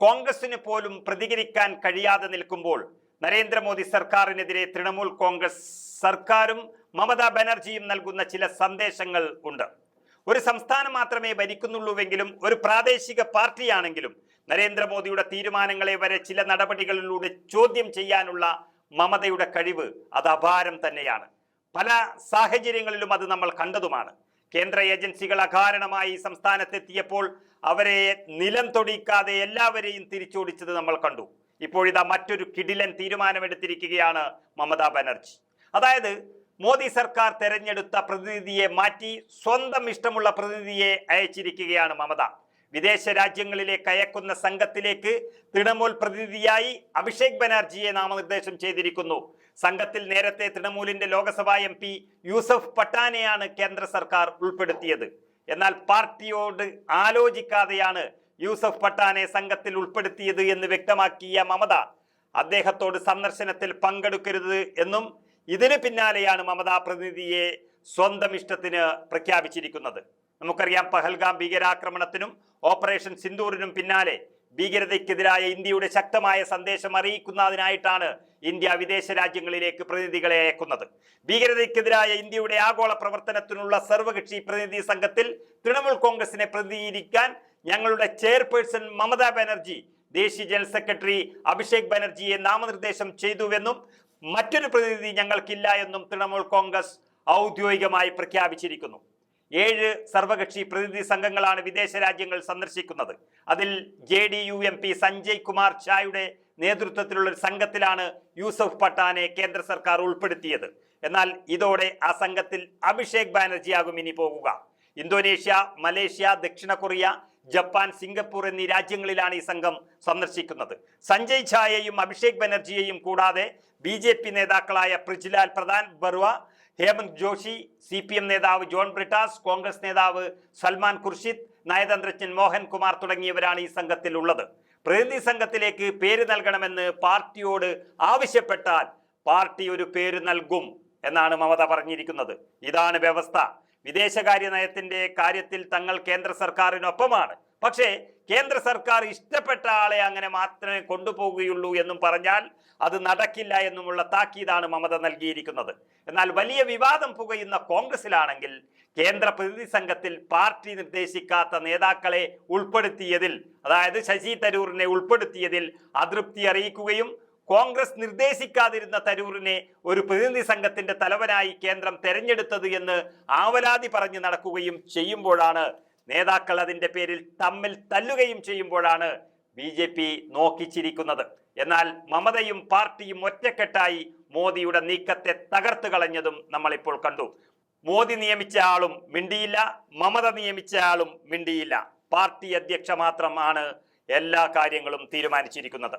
കോൺഗ്രസിന് പോലും പ്രതികരിക്കാൻ കഴിയാതെ നിൽക്കുമ്പോൾ നരേന്ദ്രമോദി സർക്കാരിനെതിരെ തൃണമൂൽ കോൺഗ്രസ് സർക്കാരും മമതാ ബാനർജിയും നൽകുന്ന ചില സന്ദേശങ്ങൾ ഉണ്ട്. ഒരു സംസ്ഥാനം മാത്രമേ ഭരിക്കുന്നുള്ളൂവെങ്കിലും ഒരു പ്രാദേശിക പാർട്ടിയാണെങ്കിലും നരേന്ദ്രമോദിയുടെ തീരുമാനങ്ങളെ വരെ ചില നടപടികളിലൂടെ ചോദ്യം ചെയ്യാനുള്ള മമതയുടെ കഴിവ് അത് അപാരം തന്നെയാണ്. പല സാഹചര്യങ്ങളിലും അത് നമ്മൾ കണ്ടതുമാണ്. കേന്ദ്ര ഏജൻസികൾ അകാരണമായി സംസ്ഥാനത്തെത്തിയപ്പോൾ അവരെ നിലം തൊടിക്കാതെ എല്ലാവരെയും തിരിച്ചോടിച്ചത് നമ്മൾ കണ്ടു. ഇപ്പോഴിതാ മറ്റൊരു കിടിലൻ തീരുമാനമെടുത്തിരിക്കുകയാണ് മമതാ ബാനർജി. അതായത് മോദി സർക്കാർ തെരഞ്ഞെടുത്ത പ്രതിനിധിയെ മാറ്റി സ്വന്തം ഇഷ്ടമുള്ള പ്രതിനിധിയെ അയച്ചിരിക്കുകയാണ് മമത. വിദേശ രാജ്യങ്ങളിലേക്ക് അയക്കുന്ന സംഘത്തിലേക്ക് തൃണമൂൽ പ്രതിനിധിയായി അഭിഷേക് ബനർജിയെ നാമനിർദ്ദേശം ചെയ്തിരിക്കുന്നു. സംഘത്തിൽ നേരത്തെ തൃണമൂലിന്റെ ലോകസഭാ എം പി യൂസഫ് പട്ടാനെയാണ് കേന്ദ്ര സർക്കാർ ഉൾപ്പെടുത്തിയത്. എന്നാൽ പാർട്ടിയോട് ആലോചിക്കാതെയാണ് യൂസഫ് പട്ടാനെ സംഘത്തിൽ ഉൾപ്പെടുത്തിയത് എന്ന് വ്യക്തമാക്കിയ മമത അദ്ദേഹത്തോട് സന്ദർശനത്തിൽ പങ്കെടുക്കരുത് എന്നും ഇതിന് പിന്നാലെയാണ് മമതാ പ്രതിനിധിയെ സ്വന്തം ഇഷ്ടത്തിന് പ്രഖ്യാപിച്ചിരിക്കുന്നത്. നമുക്കറിയാം പഹൽഗാം ഭീകരാക്രമണത്തിനും ഓപ്പറേഷൻ സിന്ദൂറിനും പിന്നാലെ ഭീകരതയ്ക്കെതിരായ ഇന്ത്യയുടെ ശക്തമായ സന്ദേശം അറിയിക്കുന്നതിനായിട്ടാണ് ഇന്ത്യ വിദേശ രാജ്യങ്ങളിലേക്ക് പ്രതിനിധികളെ അയക്കുന്നത്. ഭീകരതയ്ക്കെതിരായ ഇന്ത്യയുടെ ആഗോള പ്രവർത്തനത്തിനുള്ള സർവകക്ഷി പ്രതിനിധി സംഘത്തിൽ തൃണമൂൽ കോൺഗ്രസിനെ പ്രതിനിധീകരിക്കാൻ ഞങ്ങളുടെ ചെയർപേഴ്സൺ മമതാ ബാനർജി ദേശീയ ജനറൽ സെക്രട്ടറി അഭിഷേക് ബാനർജിയെ നാമനിർദ്ദേശം ചെയ്തുവെന്നും മറ്റൊരു പ്രതിനിധി ഞങ്ങൾക്കില്ല എന്നും തൃണമൂൽ കോൺഗ്രസ് ഔദ്യോഗികമായി പ്രഖ്യാപിച്ചിരിക്കുന്നു. ഏഴ് സർവകക്ഷി പ്രതിനിധി സംഘങ്ങളാണ് വിദേശ രാജ്യങ്ങൾ സന്ദർശിക്കുന്നത്. അതിൽ J D U M P Sanjay Kumar ഷായുടെ നേതൃത്വത്തിലുള്ള ഒരു സംഘത്തിലാണ് യൂസഫ് പട്ടാനെ കേന്ദ്ര സർക്കാർ ഉൾപ്പെടുത്തിയത്. എന്നാൽ ഇതോടെ ആ സംഘത്തിൽ അഭിഷേക് ബാനർജിയാകും ഇനി പോകുക. ഇന്തോനേഷ്യ മലേഷ്യ ദക്ഷിണ കൊറിയ ജപ്പാൻ സിംഗപ്പൂർ എന്നീ രാജ്യങ്ങളിലാണ് ഈ സംഘം സന്ദർശിക്കുന്നത്. സഞ്ജയ് ഝായെയും അഭിഷേക് ബാനർജിയെയും കൂടാതെ ബി നേതാക്കളായ Brijlal Pradhan Baruah Hemant Joshi C P M നേതാവ് ജോൺ ബ്രിട്ടാസ് കോൺഗ്രസ് നേതാവ് സൽമാൻ ഖുർഷിദ് നയതന്ത്രജ്ഞൻ മോഹൻ കുമാർ തുടങ്ങിയവരാണ് ഈ സംഘത്തിൽ ഉള്ളത് പ്രതിനിധി സംഘത്തിലേക്ക് പേര് നൽകണമെന്ന് പാർട്ടിയോട് ആവശ്യപ്പെട്ടാൽ പാർട്ടി ഒരു പേര് നൽകും എന്നാണ് മമത പറഞ്ഞിരിക്കുന്നത്. ഇതാണ് വ്യവസ്ഥ. വിദേശകാര്യ നയത്തിന്റെ കാര്യത്തിൽ തങ്ങൾ കേന്ദ്ര സർക്കാരിനൊപ്പമാണ്. പക്ഷേ കേന്ദ്ര സർക്കാർ ഇഷ്ടപ്പെട്ട ആളെ അങ്ങനെ മാത്രമേ കൊണ്ടുപോകുകയുള്ളൂ എന്നും പറഞ്ഞാൽ അത് നടക്കില്ല എന്നുമുള്ള താക്കീതാണ് മമത നൽകിയിരിക്കുന്നത്. എന്നാൽ വലിയ വിവാദം പുകയുന്ന കോൺഗ്രസിലാണെങ്കിൽ കേന്ദ്ര പ്രതിനിധി സംഘത്തിൽ പാർട്ടി നിർദ്ദേശിക്കാത്ത നേതാക്കളെ ഉൾപ്പെടുത്തിയതിൽ അതായത് ശശി തരൂറിനെ ഉൾപ്പെടുത്തിയതിൽ അതൃപ്തി അറിയിക്കുകയും കോൺഗ്രസ് നിർദ്ദേശിക്കാതിരുന്ന തരൂറിനെ ഒരു പ്രതിനിധി സംഘത്തിന്റെ തലവനായി കേന്ദ്രം തെരഞ്ഞെടുത്തത് എന്ന് ആവലാതി പറഞ്ഞു നടക്കുകയും ചെയ്യുമ്പോഴാണ് നേതാക്കൾ അതിന്റെ പേരിൽ തമ്മിൽ തല്ലുകയും ചെയ്യുമ്പോഴാണ് ബി ജെ പി നോക്കിച്ചിരിക്കുന്നത്. എന്നാൽ മമതയും പാർട്ടിയും ഒറ്റക്കെട്ടായി മോദിയുടെ നീക്കത്തെ തകർത്തു കളഞ്ഞതും നമ്മളിപ്പോൾ കണ്ടു. മോദി നിയമിച്ച ആളും മിണ്ടിയില്ല മമത നിയമിച്ച ആളും മിണ്ടിയില്ല. പാർട്ടി അധ്യക്ഷ മാത്രമാണ് എല്ലാ കാര്യങ്ങളും തീരുമാനിച്ചിരിക്കുന്നത്.